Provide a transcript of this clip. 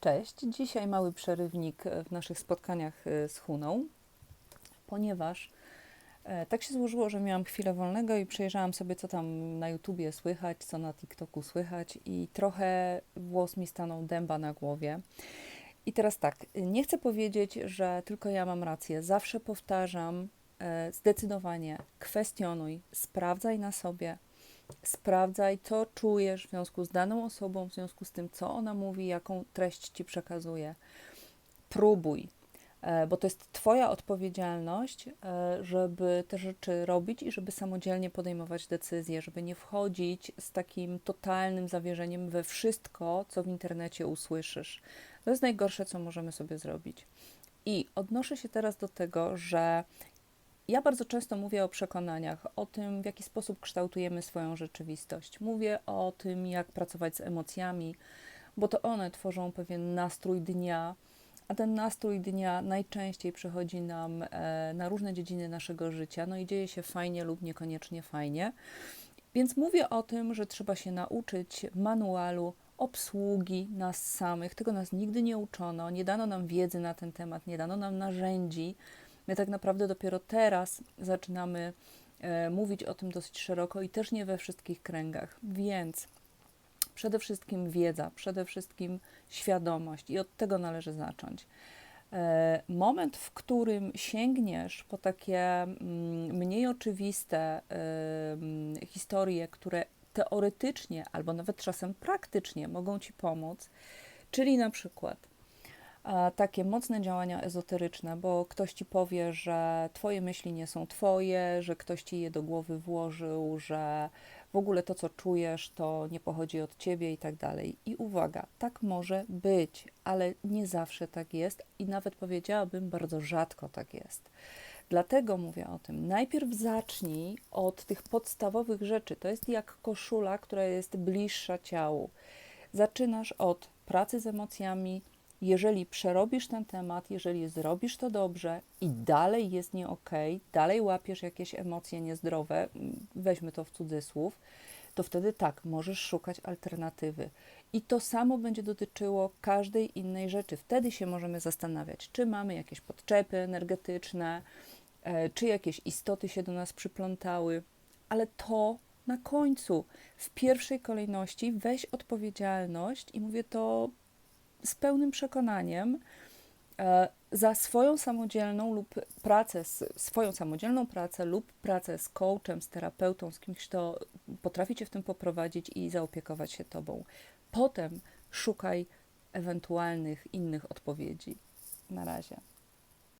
Cześć. Dzisiaj mały przerywnik w naszych spotkaniach e, z Huną, ponieważ e, tak się złożyło, że miałam chwilę wolnego i przejrzałam sobie, co tam na YouTubie słychać, co na TikToku słychać, i trochę włos mi stanął dęba na głowie. I teraz tak, nie chcę powiedzieć, że tylko ja mam rację. Zawsze powtarzam, e, zdecydowanie kwestionuj, sprawdzaj na sobie, sprawdzaj, co czujesz w związku z daną osobą, w związku z tym, co ona mówi, jaką treść ci przekazuje. Próbuj, e, bo to jest Twoja odpowiedzialność, e, żeby te rzeczy robić i żeby samodzielnie podejmować decyzje, żeby nie wchodzić z takim totalnym zawierzeniem we wszystko, co w internecie usłyszysz. To jest najgorsze, co możemy sobie zrobić. I odnoszę się teraz do tego, że ja bardzo często mówię o przekonaniach, o tym, w jaki sposób kształtujemy swoją rzeczywistość. Mówię o tym, jak pracować z emocjami, bo to one tworzą pewien nastrój dnia, a ten nastrój dnia najczęściej przychodzi nam e, na różne dziedziny naszego życia, no i dzieje się fajnie lub niekoniecznie fajnie. Więc mówię o tym, że trzeba się nauczyć manualu obsługi nas samych. Tego nas nigdy nie uczono, nie dano nam wiedzy na ten temat, nie dano nam narzędzi. My tak naprawdę dopiero teraz zaczynamy e, mówić o tym dosyć szeroko i też nie we wszystkich kręgach. Więc przede wszystkim wiedza, przede wszystkim świadomość i od tego należy zacząć. E, moment, w którym sięgniesz po takie mm, mniej oczywiste historie, które teoretycznie albo nawet czasem praktycznie mogą ci pomóc, czyli na przykład takie mocne działania ezoteryczne, bo ktoś ci powie, że twoje myśli nie są twoje, że ktoś ci je do głowy włożył, że w ogóle to, co czujesz, to nie pochodzi od ciebie i tak dalej. I uwaga, tak może być, ale nie zawsze tak jest i nawet powiedziałabym, bardzo rzadko tak jest. Dlatego mówię o tym. Najpierw zacznij od tych podstawowych rzeczy. To jest jak koszula, która jest bliższa ciału. Zaczynasz od pracy z emocjami. Jeżeli przerobisz ten temat, jeżeli zrobisz to dobrze i dalej jest nie ok, dalej łapiesz jakieś emocje niezdrowe, weźmy to w cudzysłów, to wtedy tak, możesz szukać alternatywy. I to samo będzie dotyczyło każdej innej rzeczy. Wtedy się możemy zastanawiać, czy mamy jakieś podczepy energetyczne, E, czy jakieś istoty się do nas przyplątały, ale to na końcu, w pierwszej kolejności weź odpowiedzialność i mówię to z pełnym przekonaniem e, za swoją samodzielną lub pracę, swoją samodzielną pracę lub pracę z coachem, z terapeutą, z kimś, kto potrafi cię w tym poprowadzić i zaopiekować się tobą. Potem szukaj ewentualnych innych odpowiedzi. Na razie.